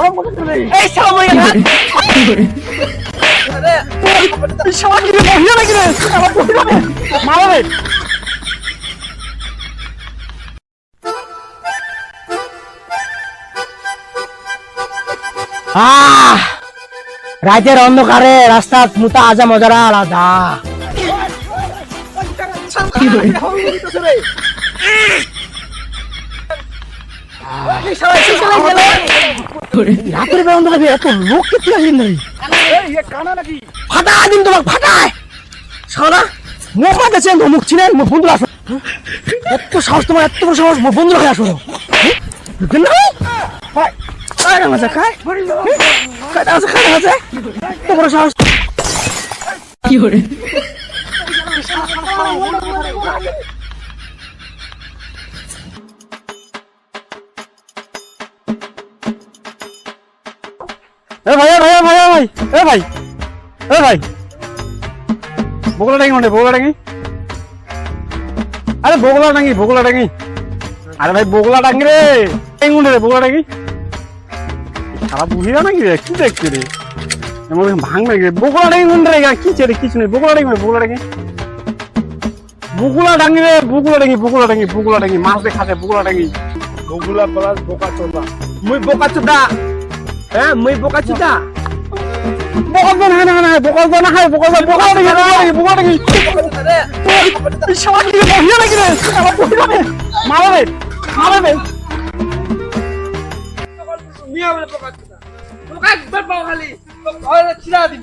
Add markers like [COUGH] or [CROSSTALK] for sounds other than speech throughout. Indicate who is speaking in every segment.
Speaker 1: এই শালা মরে গেল এই শালা কি রে মহিলা নাকি রে আমার মহিলা রে আহ! রাতের অন্ধকারে রাস্তা মুতা আজা মজারা আলাদা। [LAUGHS] রাতের বেলা অন্ধকারে এত লোক কে তুলে আসেন নাকি ফাটা দিন তোমার ফাটায় সারা মুখ মাতেছেন মুখ ছিলেন মুখ বন্ধু আসো এত সাহস তোমার এত বড় সাহস মুখ বন্ধু রাখে আসো খায় মজা এ ভাই ভাই ভাই ভাই এ ভাই এ ভাই। বগলা ডাঙ্গি মানে বগলা ডাঙ্গি আরে বগলা ডাঙ্গি বগলা ডাঙ্গি আরে ভাই বগলা ডাঙ্গি রে ডাঙ্গি রে বগলা ডাঙ্গি সারা বুঝিরা নাকি রে কি দেখছি রে? এমন ভাঙবে রে বগলা ডাঙ্গি কোন রে কি ছেড়ে কিছু নেই। বগলা ডাঙ্গি বগলা ডাঙ্গি বুগুলা ডাঙ্গি রে বুগুলা ডাঙ্গি বুগুলা ডাঙ্গি বুগুলা ডাঙ্গি মাছ দেখাতে বুগুলা ডাঙ্গি
Speaker 2: বগুলা প্লাস বোকা চোদা
Speaker 1: মুই বোকা চুদা হ্যাঁ মুই বোকা চুদা বকল তো না না না বকল তো না খাই বকল দেখি বকল দেখি শালা কি মহিলা নাকি রে আমার রে মারাবে মারাবে
Speaker 2: মিয়া বলে বোকা চোদা বোকা একবার পাও খালি আর ছিড়া দিন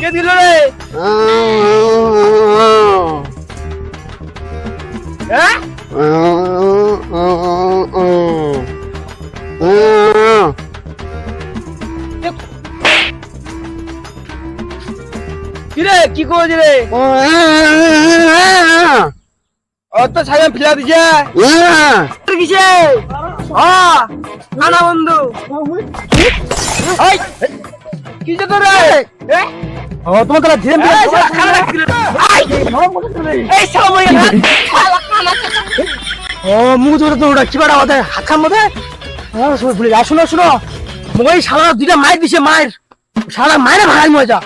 Speaker 1: কে দিল রে হ্যাঁ কিরে কি করছিস রে ও তো ছায়া ফিলা দিছে কিসে হ্যাঁ কানা বন্ধু ওই কি যে তোরে? ও তোমার খানা রাখছিল এই শালা মরে গেল ও মুখ ধরে তো ওটা কি বাড়া ওদের হাত খাম মধ্যে? ভুলে যা শুনো শুনো। মই শালা দুইটা মাইর দিছে মায়ের। শালা মায়ের ভাই মজা।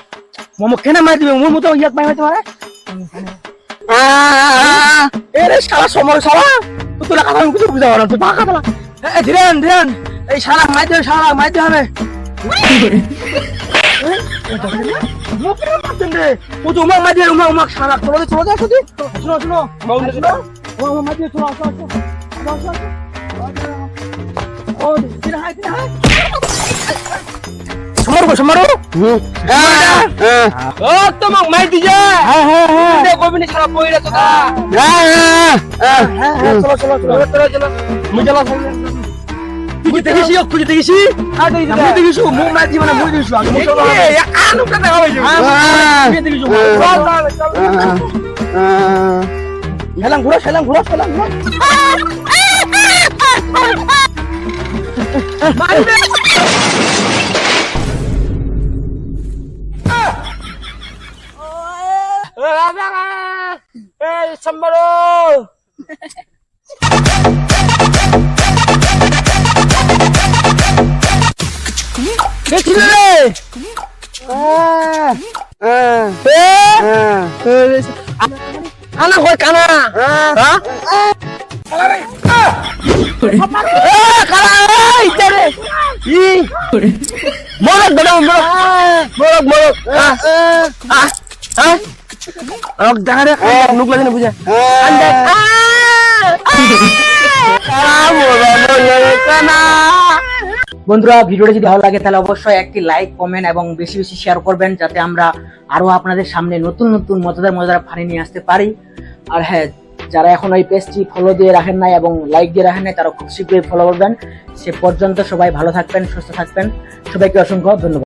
Speaker 1: মোমো কেনে মাইর দিবে? মোর মতো ইয়াক মাইর হইতে পারে? এরে শালা সমর শালা। তোরা কথা কিছু বুঝা পারলাম তুই বাঁকা এই ধীরেন ধীরেন। এই দিবে শালা মাইর দিতে হবে। [LAUGHS] উমাক উমাক শালা চলো চলো মাইর দিয়ে চলো আসো আসো আসো আসো ও দিন হাই দিন হাই সমর গো সমর ও তোমাক মাইর দিছে হ্যাঁ হ্যাঁ হ্যাঁ হ্যাঁ হ্যাঁ চলো চলো চলো চলো চলো মুই চলো খুঁজে দেখেছি খুঁজে দেখেছি কানা হ্যাঁ কানা মরক বড় মরক মরক মরক দেখা রে নুক লাগে না বুঝা
Speaker 3: বন্ধুরা, ভিডিওটা যদি ভালো লাগে, তাহলে অবশ্যই একটি লাইক কমেন্ট এবং বেশি বেশি শেয়ার করবেন, যাতে আমরা আরও আপনাদের সামনে নতুন নতুন মজাদার মজাদার ফানি নিয়ে আসতে পারি। আর হ্যাঁ যারা এখন ওই পেজটি ফলো দিয়ে রাখেন নাই এবং লাইক দিয়ে রাখেন নাই, তারা খুব শীঘ্রই ফলো করবেন। সে পর্যন্ত সবাই ভালো থাকবেন, সুস্থ থাকবেন। সবাইকে অসংখ্য ধন্যবাদ।